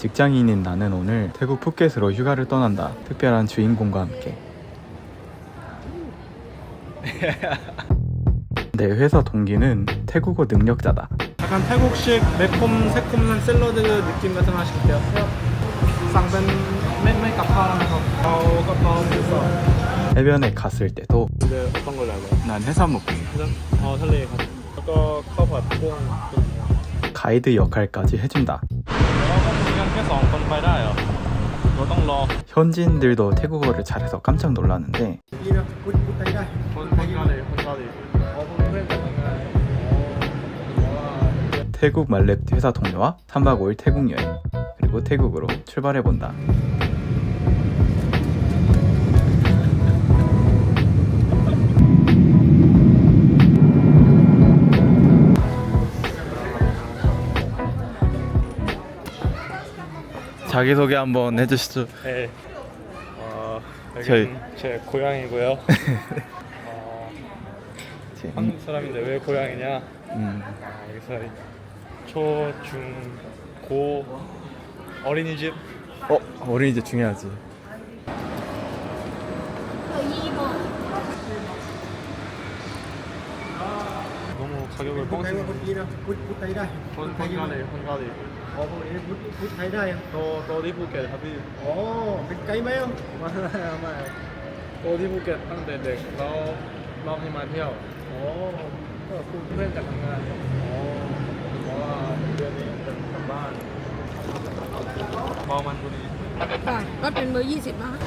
직장인인 나는 오늘 태국 푸켓으로 휴가를 떠난다. 특별한 주인공과 함께. 내 회사 동기는 태국어 능력자다. 약간 태국식 매콤 새콤한 샐러드 느낌 같은 거 하실게요. 쌍벤 맨맨 까파라면서 어 까파하면서 해변에 갔을 때도 근데 어떤 걸로 할까요? 난 해산물 그냥 어 살리 가. 아까 뽕. 가이드 역할까지 해준다. ยังแค่สองคนไปได้เหรอเราต้องรอ 현지인들도 태국어를 잘해서 깜짝 놀랐는데 คนคนเกาหลีคนเกาหลีอ๋อเพื่อนกันยังไงอ๋อ 태국 말렙 회사 동료와 3박 5일 태국 여행 그리고 태국으로 출발해 본다. 자기소개 한번 해주시죠. 네. 어, 저희- 제 고향이고요. 어, 제- 한국 사람인데 왜 고향이냐? 음, 아, 여기서 초, 중, 고 어린이집 어, 어린이집 중요하지. 2번 너무 가격을 뻥쓰는 헝가리 헝가리 ดไทยได้ คนคนเกาหลีคนเกาหลี อ๋อพวกนี้พูดพูดไทยได้อะ โตโตที่ภูเก็ตครับพี่ อ๋อเป็นไกด์ไหมอ่ะ ไม่ไม่โตที่ภูเก็ตตั้งแต่เด็กแล้วรอบนี้มาเที่ยว อ๋อ ก็คือเพื่อนกันทำงานอ๋อเพราะว่าเดือนนี้จะกลับบ้านมองมันบุรี ค่ะก็เป็นเบอร์ 20นะคะ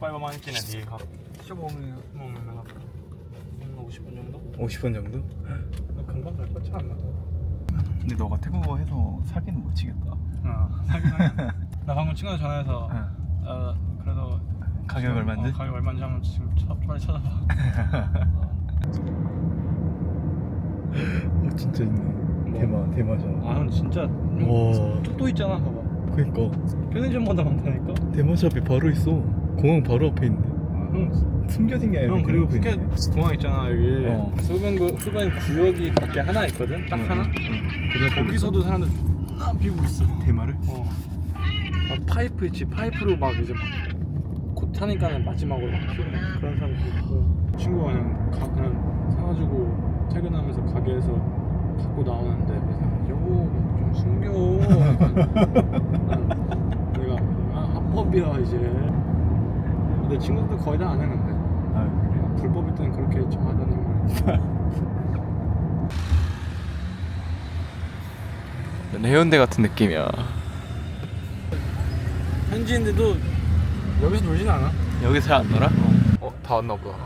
ไปประมาณกี่นาทีครับชั่วโมงนึงชั่วโมงนึงนะครับ한50분 정도? 50분 정도? 거지 않나? 근데 너가 태국어 해서 사기는 못 치겠다. 어 사긴 하겠네 나 방금 친구한테 전화해서 응. 어 그래도 가격 얼마인지? 어, 가격 얼마인지 한번 지금 쳐, 빨리 찾아봐 어 진짜 있네. 대마 대마셔. 아형 진짜 와. 또 있잖아 봐봐 그니까 편의점보다 많다니까 대마샵이 바로 있어. 공항 바로 앞에 있네. 형 숨겨진 게 아니라 형 그리고 그러고 푸켓 있네. 공항 있잖아 여기 어. 수변 구 수변 구역이 밖에 하나 있거든 딱 하나 응. 거기서도 사람들 나 비우고 있어 대마를? 어 막 파이프 있지 파이프로 막 이제 막곧 타니까는 마지막으로 막 피우는 그런 사람도 있고 친구가 그냥 가, 그냥 사가지고 퇴근하면서 가게에서 갖고 나오는데 그래서 여보 좀 숨겨 난 내가 아 합법이야 이제 근데 친구들 거의 다안 했는데 아 그래? 불법일 때는 그렇게 정하다는 말 해운대 같은 느낌이야. 현지인들도 여기서 놀진 않아 여기 잘안 놀아? 어, 다 왔나 보다.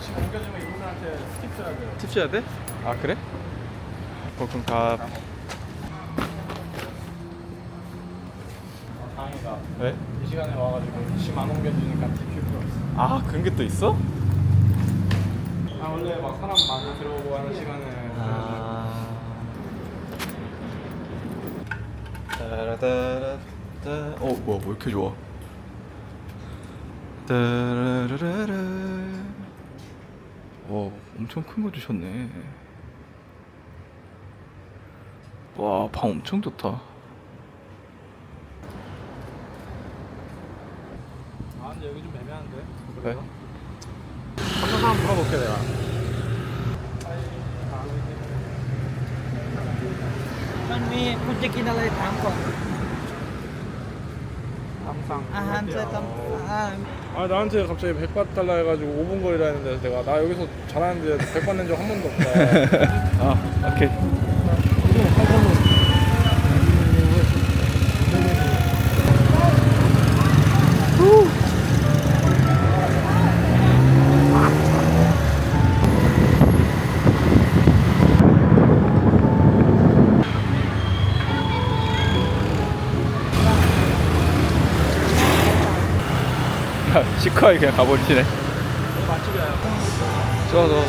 지금 옮겨주면 이분한테 팁 줘야 돼요 팁 줘야 돼? 아 그래? 어, 그럼 가. 다행이다 왜? 이 시간에 와가지고 짐안 옮겨주니까 팁 필요 없어 아 그런 게 또 있어? 아 원래 막 사람 많이 들어오고 하는 시간에 아. 따라따라따. 어 뭐야 뭐 이렇게 좋아? 따라라라라. 와 엄청 큰 거 주셨네. 와 방 엄청 좋다. 아 근데 여기 좀 애매한데 왜? 한번 한번 물어볼게 내가 มันมีคุณจะกินอะไรถามก่อน 항상 อาหารจะทำอ่า 아 나한테 갑자기 100바 달라 해가지고 5분 거리라 했는데 내가 나 여기서 잘하는데 100바 낸 적 한 번도 없다 아 오케이. 시커하게 그냥 가버리시네. 맛집이야 좋아, 좋아, 좋아.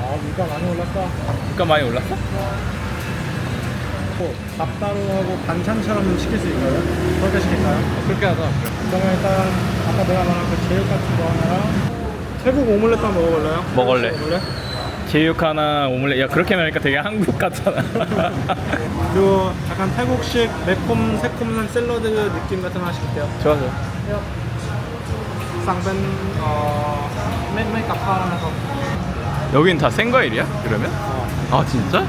아 물가 많이 올랐다 물가 많이 올랐어? 밥 따로 하고 반찬처럼 시킬 수 있나요? 그렇게 시킬까요? 그렇게 하자. 그러면 일단 아까 내가 말한 그 제육 같은 거 하나랑 태국 오믈렛 한번 먹어볼래요? 먹을래. 먹을래? 제육 하나 오믈렛. 야 그렇게 말하니까 되게 한국 같잖아. 그리고 약간 태국식 매콤 새콤한 샐러드 느낌 같은 거 하실게요. 좋아 좋아. 쌍벤 어 맨맨 까파라면서 여긴 다 생과일이야? 그러면? 어. 아 진짜?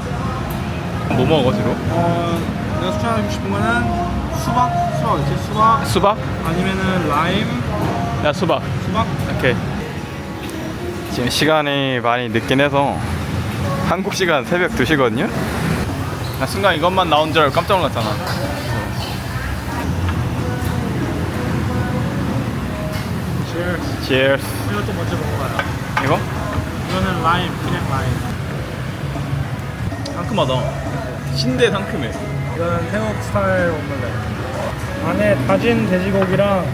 뭐 먹어 주로? 어 내가 추천하고 싶은 거는 수박 수박 있지 수박 수박? 아니면은 라임 야 수박. 수박 오케이. 지금 시간이 많이 늦긴 해서 한국 시간 새벽 2시거든요. 나 순간 이것만 나온 줄 알고 깜짝 놀랐잖아. Cheers. 이것도 먼저 먹어봐요. 이거? 이거는 라임 그냥 라임. 상큼하다. 신대 상큼해. 이거는 태국 스타일 오믈렛. 안에 다진 돼지고기랑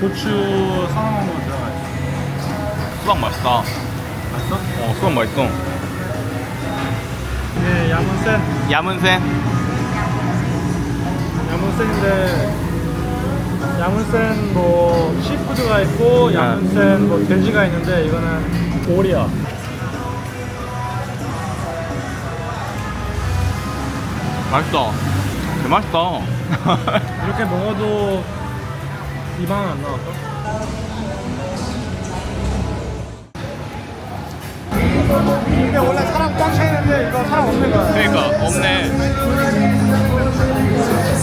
고추 삶은 거 들어가 있어. 수박 맛있다. 맛있어? 어, 수박 맛있어. 네, 야문센. 야문센. 야문센인데 야문센 뭐 시푸드가 있고 야문센 뭐 돼지가 있는데 이거는 오리야. 맛있다. 개 맛있다. 이렇게 먹어도 입안 안 나왔어? 근데 원래 사람 꽉 차 있는데 이거 사람 없는 거야. 그러니까 없네.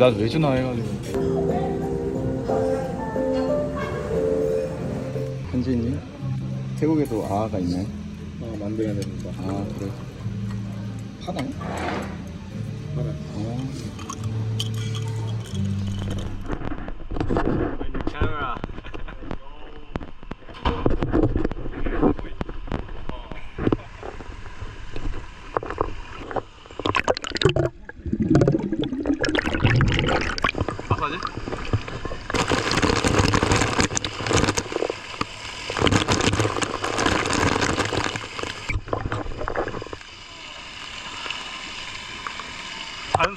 아 그래? 그래서 나도 왜 주나 해가지고. 현진이 태국에도 아아가 있나요? 어, 만들어야 됩니다. 아 그래. 파당? 그래. 어.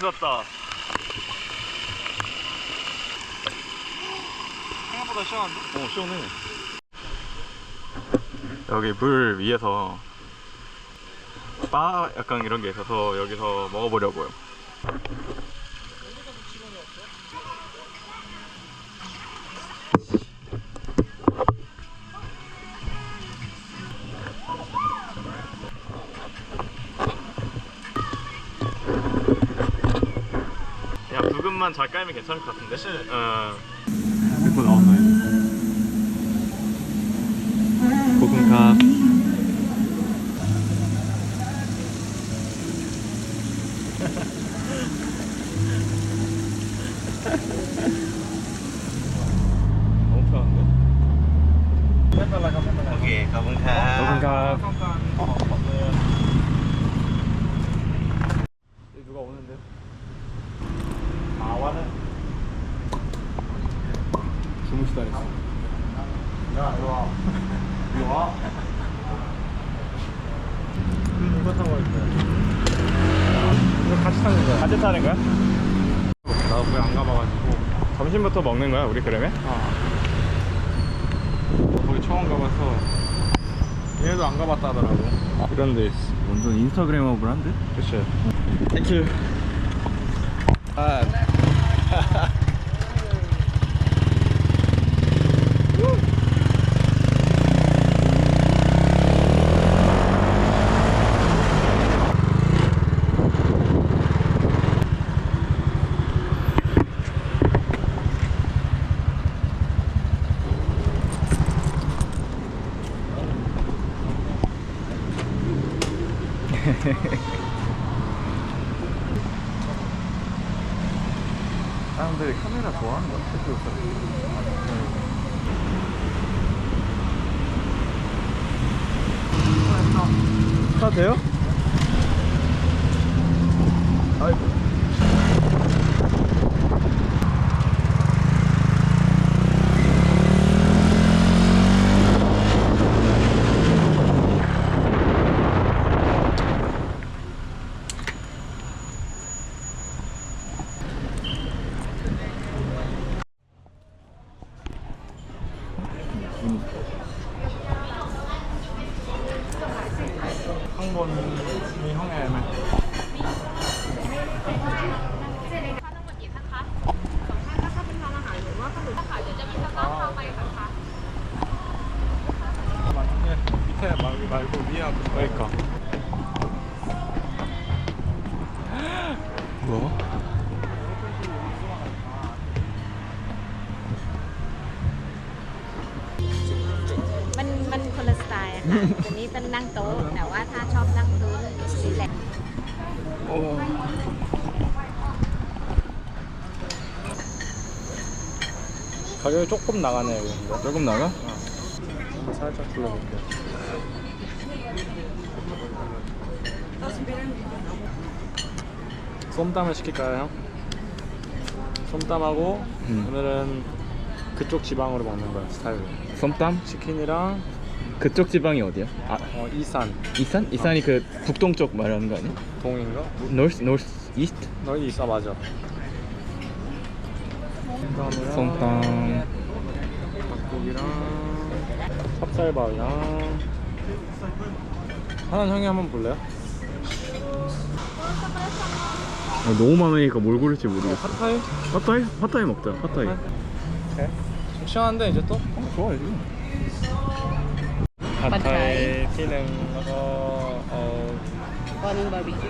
자연스럽다. 생각보다 시원한데? 어 시원해. 여기 물 위에서 바 약간 이런 게 있어서 여기서 먹어보려고요. 야 부금만 잘 깔면 괜찮을 것 같은데? 어. 듣고 나왔나요? 고군갑 너무 편한데? 맨날 나가 맨날 나가. 오케이, 가봉카. 고군갑 어, 누가 오는데? 아 와는 주무시다 했어 야 이리 와 이리 와 음, 누가 타고 갈 거야? 이거 같이 타는 거야. 같이 타는 거야? 나 거기 안 가봐가지고. 점심부터 먹는 거야 우리 그러면? 아 거기 처음 가봐서 얘네도 안 가봤다 하더라고. 이런 데 있어. 완전 인스타그램어블한데? 그치. 땡큐 아 사람들이 카메라 좋아하는 것 같아, 태국 사람들. 다 돼요? 아이고. 가격이 조금 나가네요 근데 조금 나가? 한번 살짝 불러볼게요 솜땀을 시킬까요 형? 솜땀하고 음. 오늘은 그쪽 지방으로 먹는 거야 스타일로 솜땀? 치킨이랑 그쪽 지방이 어디야? 아, 어, 이산 이산? 이산이 그 북동 쪽 말하는 거 아니야? 동인가? 노스, 노스, 이스트? 너희 있어 맞아 솜땅 닭고기랑 찹쌀밥이랑 하나 형이 한번 볼래요? 아, 너무 많으니까 뭘 고를지 모르겠어 핫타이? 핫타이? 핫타이 먹자 핫타이 좀 시원한데 이제 또? 어, 좋아 지금 핫타이 피는 어... 어... 버닝 바비큐?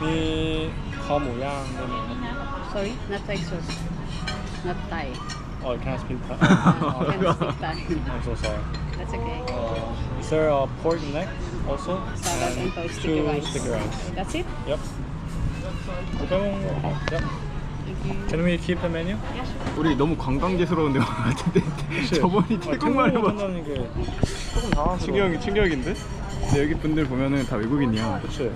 야미 คิว ไก่ย่างมีคอหมูย่างด้วยไหม sorry not Thai sauce not Thai Oh, you can't speak Thai. can speak Thai I'm so sorry. that's okay Uh, is there a pork neck also? Salad and two sticky rice. sticky rice. that's it Yep. 빼먹은 거. Yep. thank you Can we keep the menu? 우리 너무 관광지스러운 데 같은데 그치? 저번이 아, 태국말을 태국어 봐 한다는 게 조금 당황스러워. 충격, 충격인데? 근데 여기 분들 보면은 다 외국인이야 그치?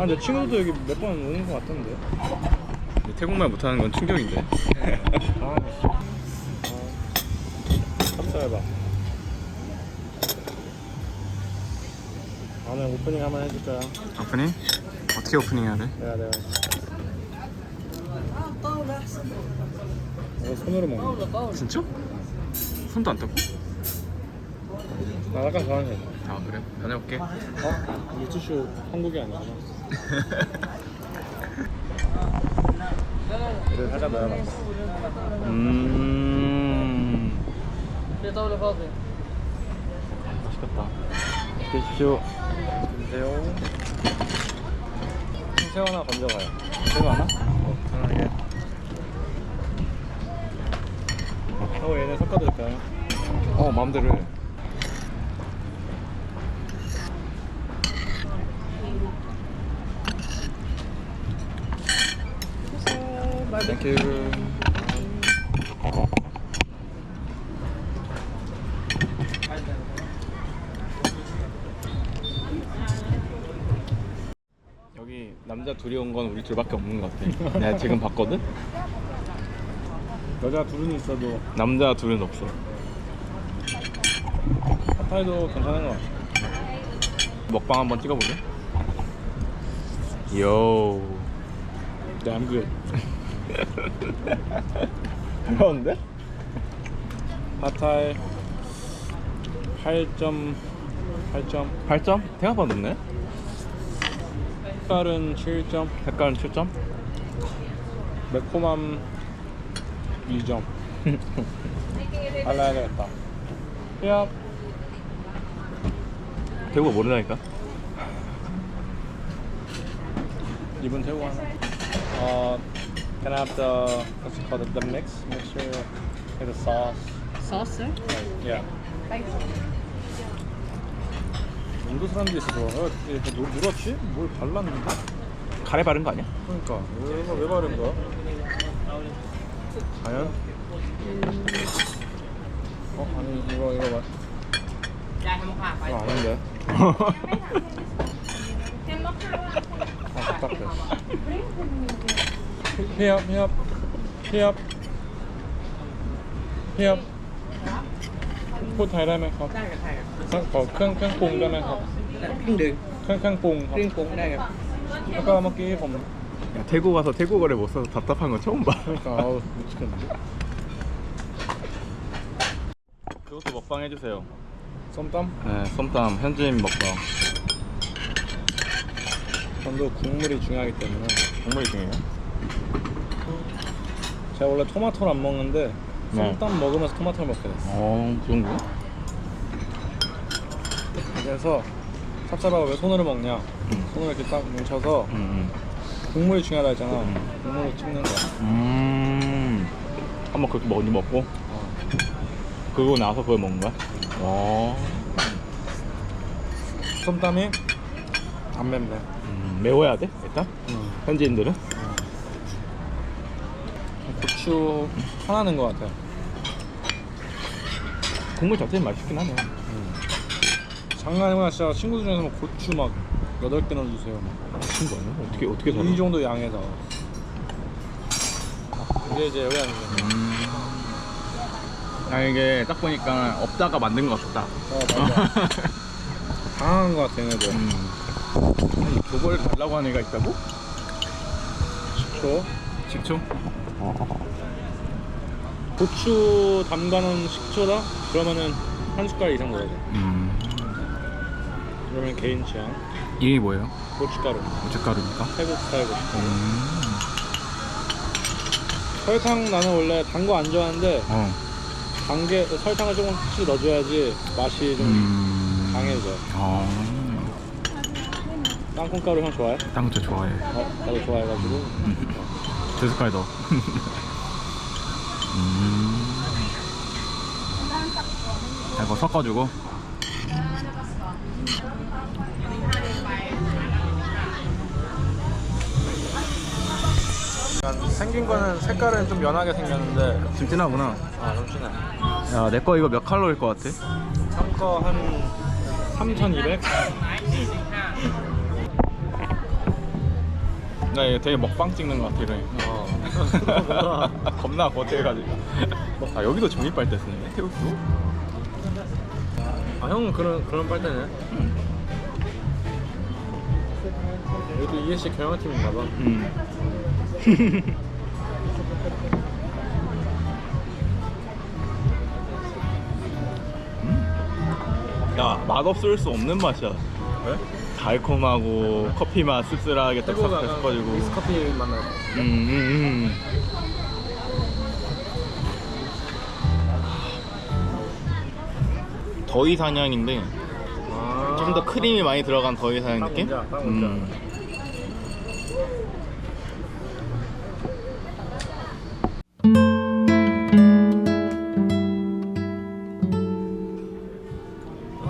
아, 내 친구도 여기 몇 번 오는 거 같던데. 근데 태국말 못하는 건 충격인데. 어, 찹쌀밥. 오늘 오프닝 한번 해줄까요? 오프닝? 어떻게 오프닝 해야 돼? 내가 내가. 이거 손으로 먹는 거. 진짜? 손도 안 닦고? 나 약간 당황해. 아 그래? 다녀올게 어? 이 티슈 한국이 아니구나. 이를 살짝 넣어봤어. 음 맛있겠다 드십시오 새우. 새우 하나 건져가요. 새우 하나? 어, 편하게. 어, 얘네 섞어드릴까요? 어 마음대로 해 땡큐 여기 남자 둘이 온 건 우리 둘밖에 없는 것 같아 내가 지금 봤거든? 여자 둘은 있어도 남자 둘은 없어 핫타이도 괜찮은 것 같아. 먹방 한번 찍어볼래? 요 네, I'm good. 그런데? 핫타이 8점 8점. 8점? 생각보다 높네. 색깔은 7점. 색깔은 7점? 매콤함 2점. 발라야 되겠다. 야 대구가 모르다니까? 이분 태우 하나. 어 can I have the what's it called the mix mixture with the sauce sauce sir yeah 인도 사람들이 있어서 어, 이렇게 누- 누렇지? 뭘 발랐는데? 카레 바른 거 아니야? 그러니까 왜, 왜 바른 거야? 과연? 어 아니 이거 이거 봐 어, 아닌데. 아, 답답해. 피업, 피업, 피업, 피업. พูดไทยได้ไหมครับขอเครื่องเครื่องปรุงได้ไหมครับ เครื่องดื่ม เครื่องเครื่องปรุงค เครับ รื่องปรุงได้ครับ แล้วก็เมื่อกี้ผม 야, 태국 가서 태국어를 못 써서 답답한 거 처음 봐. 그러니까 아우 미치겠네. 그것도 먹방 해주세요. 썸땀? 네, 썸땀 현지인 먹방. 전도 국물이 중요하기 때문에 정말 중요해요. 제가 원래 토마토를 안 먹는데 네. 썸땀 먹으면서 토마토를 먹게 됐어. 어, 그 정도? 그래서 찹쌀밥을 왜 손으로 먹냐? 손으로 이렇게 딱 뭉쳐서 음, 국물이 중요하다 했잖아. 국물을 찍는 거야. 음. 한번 그렇게 먼저 먹고 그러고 나서 그걸 먹는 거야? 어. 썸땀이 안 맵네. 음, 매워야 돼? 일단? 음. 현지인들은? 고추 하나는 것 같아. 국물 자체는 맛있긴 하네. 장난이 아니라 진짜 친구 중에서 막 고추 막 8개 넣어주세요. 막. 미친 거 아니야? 어떻게 어떻게 살아? 이 정도 양에다. 이게 이제 여기 아니야. 아 이게 딱 보니까 없다가 만든 것 같다. 어, 맞아. 당황한 것 같아, 얘네들. 음. 아니, 그걸 달라고 하는 애가 있다고? 식초. 식초? 고추 담가놓은 식초다? 그러면은 한 숟갈 이상 넣어야 돼. 음. 그러면 개인 취향. 이게 뭐예요? 고춧가루. 고춧가루입니까? 태국 스타일 고춧가루. 음. 설탕 나는 원래 단 거 안 좋아하는데 어. 단게 설탕을 조금씩 넣어줘야지 맛이 좀 음. 강해져. 어. 땅콩가루 형 좋아해? 땅콩 좋아해. 어, 나도 좋아해가지고. 더. 음. 자, 이거 섞어주고. 생긴 거는 색깔은 좀 연하게 생겼는데 좀 진하구나. 아, 좀 진해. 야, 내 거 이거 몇 칼로리일 것 같아? 형거한 3,200? 나 이거 되게 먹방 찍는 것 같아. 어. 겁나 거대해가지고. 아, 여기도 종이빨대 쓰네, 태국도? 아, 형은 그런, 그런 빨대네. 여기도 ESC 경영팀인가 봐. 음. 야, 맛없을 수 없는 맛이야. 왜? 달콤하고 커피 맛 씁쓸하게 딱 태국 섞어가지고. 미스커피 맛나. 음, 음, 음. 더위 사냥인데 아, 좀 더 크림이 많이 들어간 더위 사냥 딱 느낌? 뭔지 알아, 딱 뭔지 음.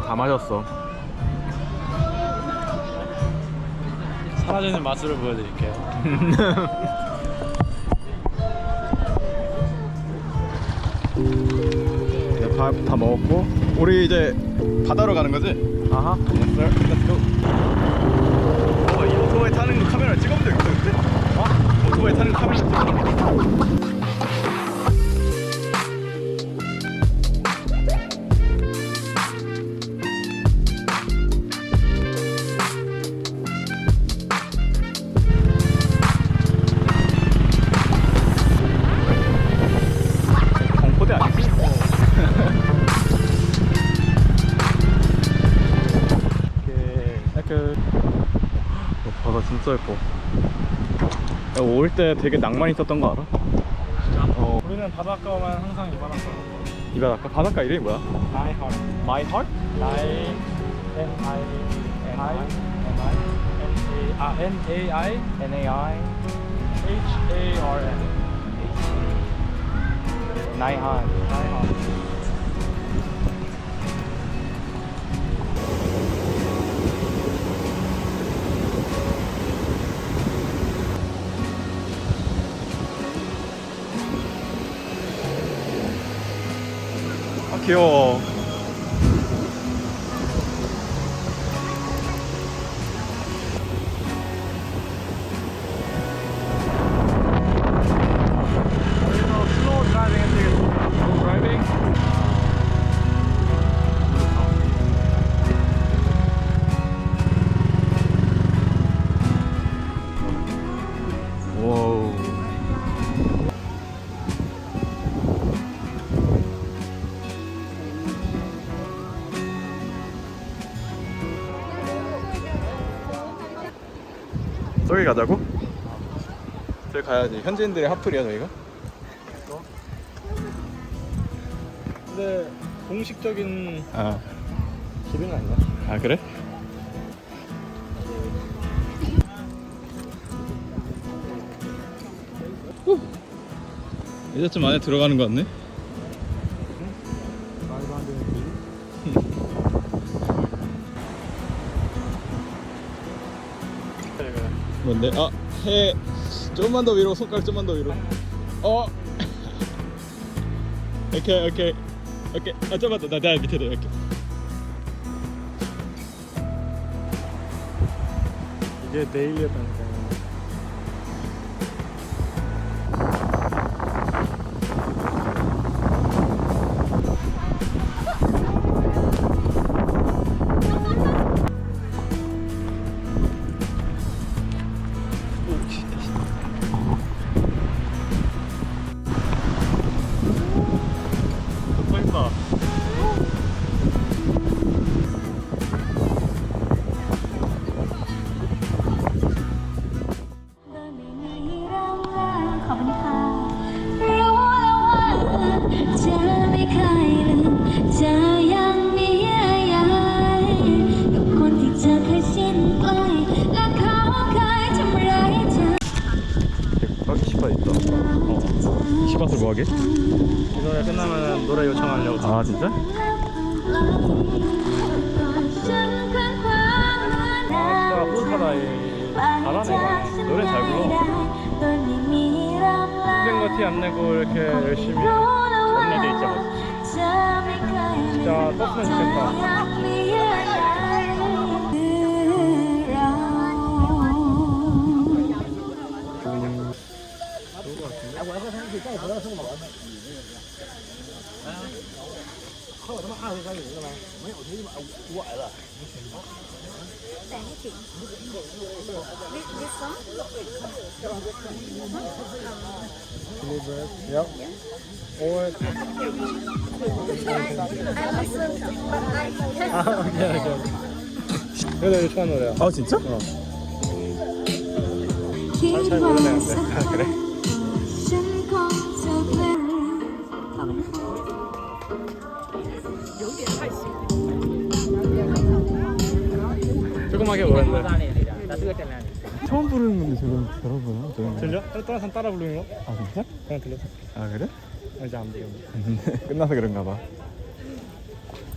다 마셨어. 사라지는 맛으로 보여드릴게요. 네, 밥다 먹었고 우리 이제 바다로 가는 거지? 아하. Yes sir. Let's go. 어, 이 오토바이 타는 거 카메라 찍으면 되겠는데? 어? 오토바이 타는 거 카메라 찍으면 진짜 예뻐. 올 때 되게 낭만 있었던 거 알아? 어. 우리는 바닷가 오면 항상 이 바닷가. 이 바닷가? 바닷가 이름이 뭐야? 나이 헐. My Heart? 나이 N I N I N I N A 아 N A I N A I H A R N. 나이 아귀 저기 가자고? 저기 가야지 현지인들의 핫플이야 저기가? 근데 공식적인 아, 길은 아니야. 아 그래? 이제 좀 안에 들어가는 거 같네? 뭔데? 아, 해. 좀만 더 위로, 손가락 좀만 더 위로. 어. 오케이, 오케이. 오케이. 아, 좀만 더. 나, 나 밑에도 이렇게. 이게 데일리였다 어. 시바스 뭐 하게? 이 노래 끝나면 노래 요청하려고. 아, 진짜? 아, 진짜 뿌듯하다. 이. 잘하네. 노래 잘 불러. 힘든 거티안 내고 이렇게 열심히 전내돼 있잖아. 진짜 떴으면 좋겠다. Yep. Or 아, 오케이, 오케이. 그래도 이거 좋아하는 노래야. 아, 진짜? 어. 잘, 잘 모르겠는데. 아, 그래? 조그맣게 모르는데. 처음 부르는 건데 저건 저러고요? 저건 들려? 사람 따라 부르는 거? 아, 진짜? 그냥 들렸어. 아, 그래? 아, 이제 안 들려. 끝나서 그런가 봐.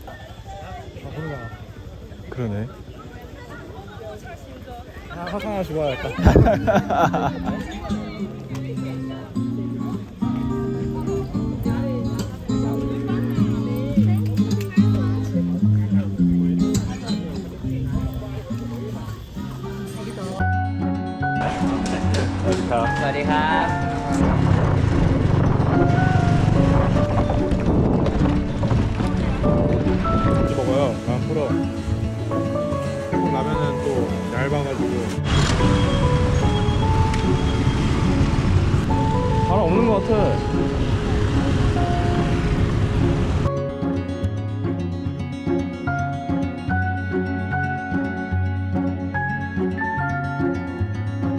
아, 부르잖아. 그러네. 아, 화상 하나 좋아 할까? 자, สวัสดีครับ 이제 먹어요. 안 풀어. 태국 라면은 또 얇아가지고. 바람 없는 것 같아.